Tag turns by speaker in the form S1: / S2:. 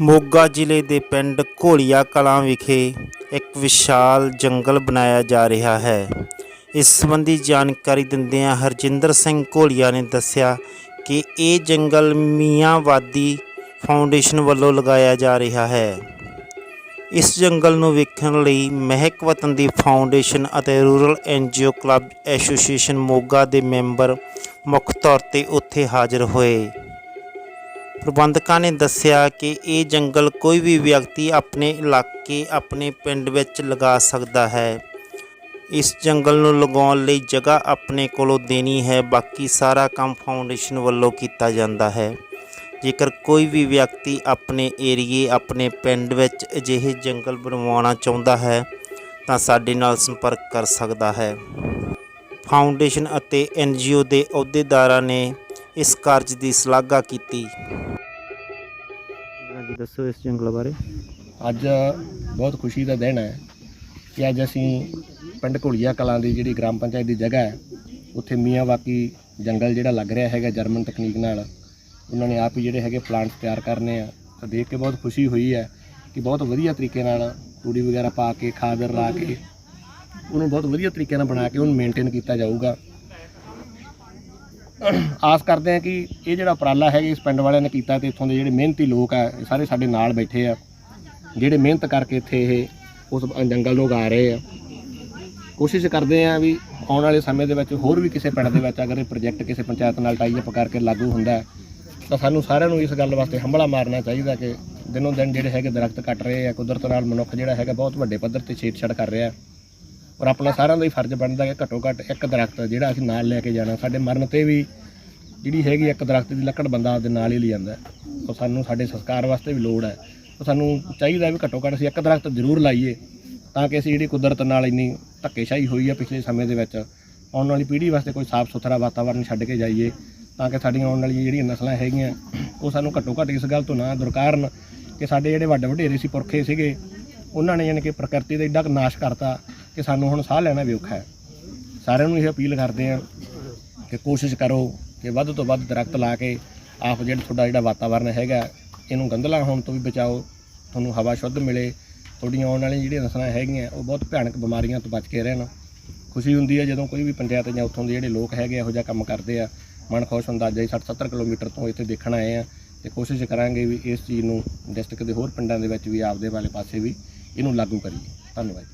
S1: ਮੋਗਾ ਜ਼ਿਲ੍ਹੇ ਦੇ ਪਿੰਡ ਘੋਲੀਆ ਕਲਾਂ ਵਿਖੇ ਇੱਕ ਵਿਸ਼ਾਲ ਜੰਗਲ ਬਣਾਇਆ ਜਾ ਰਿਹਾ ਹੈ। ਇਸ ਸੰਬੰਧੀ ਜਾਣਕਾਰੀ ਦਿੰਦਿਆਂ ਹਰਜਿੰਦਰ ਸਿੰਘ ਘੋਲੀਆ ਨੇ ਦੱਸਿਆ ਕਿ ਇਹ ਜੰਗਲ ਮੀਆਂਵਾਦੀ ਫਾਊਂਡੇਸ਼ਨ ਵੱਲੋਂ ਲਗਾਇਆ ਜਾ ਰਿਹਾ ਹੈ। ਇਸ ਜੰਗਲ ਨੂੰ ਵੇਖਣ ਲਈ ਮਹਿਕ ਵਤਨ ਦੀ ਫਾਊਂਡੇਸ਼ਨ ਅਤੇ rural NGO club association Moga ਦੇ ਮੈਂਬਰ ਮੁੱਖ ਤੌਰ ਤੇ ਉੱਥੇ ਹਾਜ਼ਰ ਹੋਏ। ਪ੍ਰਬੰਧਕਾਂ ਨੇ ਦੱਸਿਆ ਕਿ ਇਹ ਜੰਗਲ ਕੋਈ ਵੀ ਵਿਅਕਤੀ ਆਪਣੇ ਇਲਾਕੇ, ਆਪਣੇ ਪਿੰਡ ਵਿੱਚ ਲਗਾ ਸਕਦਾ ਹੈ। ਇਸ ਜੰਗਲ ਨੂੰ ਲਗਾਉਣ ਲਈ ਜਗ੍ਹਾ ਆਪਣੇ ਕੋਲੋਂ ਦੇਣੀ ਹੈ। ਬਾਕੀ ਸਾਰਾ ਕੰਮ ਫਾਊਂਡੇਸ਼ਨ ਵੱਲੋਂ ਕੀਤਾ ਜਾਂਦਾ ਹੈ। ਜੇਕਰ ਕੋਈ ਵੀ ਵਿਅਕਤੀ ਆਪਣੇ ਏਰੀਏ, ਆਪਣੇ ਪਿੰਡ ਵਿੱਚ ਅਜਿਹੇ ਜੰਗਲ ਬਣਵਾਉਣਾ ਚਾਹੁੰਦਾ ਹੈ, ਤਾਂ ਸਾਡੇ ਨਾਲ ਸੰਪਰਕ ਕਰ ਸਕਦਾ ਹੈ। ਫਾਊਂਡੇਸ਼ਨ ਅਤੇ ਐਨਜੀਓ ਦੇ ਅਹੁਦੇਦਾਰਾਂ ਨੇ ਇਸ ਕਾਰਜ ਦੀ ਸ਼ਲਾਘਾ ਕੀਤੀ। ਹਾਂਜੀ ਦੱਸੋ ਇਸ ਜੰਗਲ ਬਾਰੇ।
S2: ਅੱਜ ਬਹੁਤ ਖੁਸ਼ੀ ਦਾ ਦਿਨ ਹੈ ਕਿ ਅੱਜ ਅਸੀਂ ਪਿੰਡ ਘੁਲੀਆ ਕਲਾਂ ਦੀ ਜਿਹੜੀ ਗ੍ਰਾਮ ਪੰਚਾਇਤ ਦੀ ਜਗ੍ਹਾ ਹੈ ਉੱਥੇ ਮੀਆਂਵਾਕੀ ਜੰਗਲ ਜਿਹੜਾ ਲੱਗ ਰਿਹਾ ਹੈਗਾ ਜਰਮਨ ਤਕਨੀਕ ਨਾਲ ਉਹਨਾਂ ਨੇ ਆਪ ਹੀ ਜਿਹੜੇ ਹੈਗੇ ਪਲਾਂਟਸ ਤਿਆਰ ਕਰਨੇ ਆ। ਤਾਂ ਦੇਖ ਕੇ ਬਹੁਤ ਖੁਸ਼ੀ ਹੋਈ ਹੈ ਕਿ ਬਹੁਤ ਵਧੀਆ ਤਰੀਕੇ ਨਾਲ ਤੂੜੀ ਵਗੈਰਾ ਪਾ ਕੇ ਖਾਦ ਲਾ ਕੇ ਉਹਨੂੰ ਬਹੁਤ ਵਧੀਆ ਤਰੀਕੇ ਨਾਲ ਬਣਾ ਕੇ ਉਹਨੂੰ ਮੇਨਟੇਨ ਕੀਤਾ ਜਾਊਗਾ। ਆਸ ਕਰਦੇ ਹਾਂ ਕਿ ਇਹ ਜਿਹੜਾ ਉਪਰਾਲਾ ਹੈ ਇਸ ਪਿੰਡ ਵਾਲਿਆਂ ਨੇ ਕੀਤਾ ਤੇ ਇੱਥੋਂ ਦੇ ਜਿਹੜੇ ਮਿਹਨਤੀ ਲੋਕ ਆ, ਇਹ ਸਾਰੇ ਸਾਡੇ ਨਾਲ ਬੈਠੇ ਆ। ਜਿਹੜੇ ਮਿਹਨਤ ਕਰਕੇ ਇੱਥੇ ਇਹ ਉਸ ਜੰਗਲ ਨੂੰ ਉਗਾ ਰਹੇ ਆ। ਕੋਸ਼ਿਸ਼ ਕਰਦੇ ਆ ਵੀ ਆਉਣ ਵਾਲੇ ਸਮੇਂ ਦੇ ਵਿੱਚ ਹੋਰ ਵੀ ਕਿਸੇ ਪਿੰਡ ਦੇ ਵਿੱਚ ਅਗਰ ਇਹ ਪ੍ਰੋਜੈਕਟ ਕਿਸੇ ਪੰਚਾਇਤ ਨਾਲ ਟਾਈ ਅਪ ਕਰਕੇ ਲਾਗੂ ਹੁੰਦਾ ਤਾਂ ਸਾਨੂੰ ਸਾਰਿਆਂ ਨੂੰ ਇਸ ਗੱਲ ਵਾਸਤੇ ਹੰਭਲਾ ਮਾਰਨਾ ਚਾਹੀਦਾ ਕਿ ਦਿਨੋਂ ਦਿਨ ਜਿਹੜੇ ਹੈਗੇ ਦਰਖਤ ਕੱਟ ਰਹੇ ਆ, ਕੁਦਰਤ ਨਾਲ ਮਨੁੱਖ ਜਿਹੜਾ ਹੈਗਾ ਬਹੁਤ ਵੱਡੇ ਪੱਧਰ ਤੇ ਛੇੜਛਾੜ ਕਰ ਰਿਹਾ ਔਰ ਆਪਣਾ ਸਾਰਿਆਂ ਦਾ ਹੀ ਫਰਜ਼ ਬਣਦਾ ਕਿ ਘੱਟੋ ਘੱਟ ਇੱਕ ਦਰਖਤ ਜਿਹੜਾ ਅਸੀਂ ਨਾਲ ਲੈ ਕੇ ਜਾਣਾ, ਸਾਡੇ ਮਰਨ ਤੇ ਵੀ ਜਿਹੜੀ ਹੈਗੀ ਇੱਕ ਦਰਖਤ ਦੀ ਲੱਕੜ ਬੰਦਾ ਆਪਦੇ ਨਾਲ ਹੀ ਲੈ ਜਾਂਦਾ ਹੈ। ਉਹ ਸਾਨੂੰ ਸਾਡੇ ਸੰਸਕਾਰ ਵਾਸਤੇ ਵੀ ਲੋੜ ਹੈ ਉਹ ਸਾਨੂੰ ਚਾਹੀਦਾ ਵੀ ਘੱਟੋ ਘੱਟ ਅਸੀਂ ਇੱਕ ਦਰਖਤ ਜ਼ਰੂਰ ਲਾਈਏ ਤਾਂ ਕਿ ਅਸੀਂ ਜਿਹੜੀ ਕੁਦਰਤ ਨਾਲ ਇੰਨੀ ਧੱਕੇਸ਼ਾਹੀ ਹੋਈ ਹੈ ਪਿਛਲੇ ਸਮੇਂ ਦੇ ਵਿੱਚ, ਆਉਣ ਵਾਲੀ ਪੀੜ੍ਹੀ ਵਾਸਤੇ ਕੋਈ ਸਾਫ਼ ਸੁਥਰਾ ਵਾਤਾਵਰਣ ਛੱਡ ਕੇ ਜਾਈਏ ਤਾਂ ਕਿ ਸਾਡੀਆਂ ਆਉਣ ਵਾਲੀਆਂ ਜਿਹੜੀਆਂ ਨਸਲਾਂ ਹੈਗੀਆਂ, ਉਹ ਸਾਨੂੰ ਘੱਟੋ ਘੱਟ ਇਸ ਗੱਲ ਤੋਂ ਨਾ ਦੁਰਕਾਰਨ ਕਿ ਸਾਡੇ ਜਿਹੜੇ ਵੱਡੇ ਵਡੇਰੇ ਸੀ, ਪੁਰਖੇ ਸੀਗੇ, ਉਹਨਾਂ ਨੇ ਯਾਨੀ ਕਿ ਪ੍ਰਕਿਰਤੀ ਦਾ ਏਡਾ ਕੁ ਨਾਸ਼ ਕਰਤਾ ਕਿ ਸਾਨੂੰ ਹੁਣ ਸਾਹ ਲੈਣਾ ਵੀ ਔਖਾ ਹੈ। ਸਾਰਿਆਂ ਨੂੰ ਇਹ ਅਪੀਲ ਕਰਦੇ ਹਾਂ ਕਿ ਕੋਸ਼ਿਸ਼ ਕਰੋ ਕਿ ਵੱਧ ਤੋਂ ਵੱਧ ਦਰਖਤ ਲਾ ਕੇ ਆਪ ਜਿਹੜਾ ਤੁਹਾਡਾ ਜਿਹੜਾ ਵਾਤਾਵਰਨ ਹੈਗਾ, ਇਹਨੂੰ ਗੰਦਲਾ ਹੋਣ ਤੋਂ ਵੀ ਬਚਾਓ, ਤੁਹਾਨੂੰ ਹਵਾ ਸ਼ੁੱਧ ਮਿਲੇ, ਤੁਹਾਡੀਆਂ ਆਉਣ ਵਾਲੀਆਂ ਜਿਹੜੀਆਂ ਨਸਲਾਂ ਹੈਗੀਆਂ, ਉਹ ਬਹੁਤ ਭਿਆਨਕ ਬਿਮਾਰੀਆਂ ਤੋਂ ਬਚ ਕੇ ਰਹਿਣ। ਖੁਸ਼ੀ ਹੁੰਦੀ ਹੈ ਜਦੋਂ ਕੋਈ ਵੀ ਪੰਚਾਇਤ ਜਾਂ ਉੱਥੋਂ ਦੇ ਜਿਹੜੇ ਲੋਕ ਹੈਗੇ ਇਹੋ ਜਿਹਾ ਕੰਮ ਕਰਦੇ ਆ। ਮਨ ਖੁਸ਼ ਹੁੰਦਾ ਜੇ 60 70 ਕਿਲੋਮੀਟਰ ਤੋਂ ਇੱਥੇ ਦੇਖਣ ਆਏ ਆ ਤੇ ਕੋਸ਼ਿਸ਼ ਕਰਾਂਗੇ ਵੀ ਇਸ ਚੀਜ਼ ਨੂੰ ਡਿਸਟ੍ਰਿਕਟ ਦੇ ਹੋਰ ਪਿੰਡਾਂ ਦੇ ਵਿੱਚ ਵੀ, ਆਪਦੇ ਵਾਲੇ ਪਾਸੇ ਵੀ ਇਹਨੂੰ ਲਾਗੂ ਕਰੀਏ। ਧੰਨਵਾਦ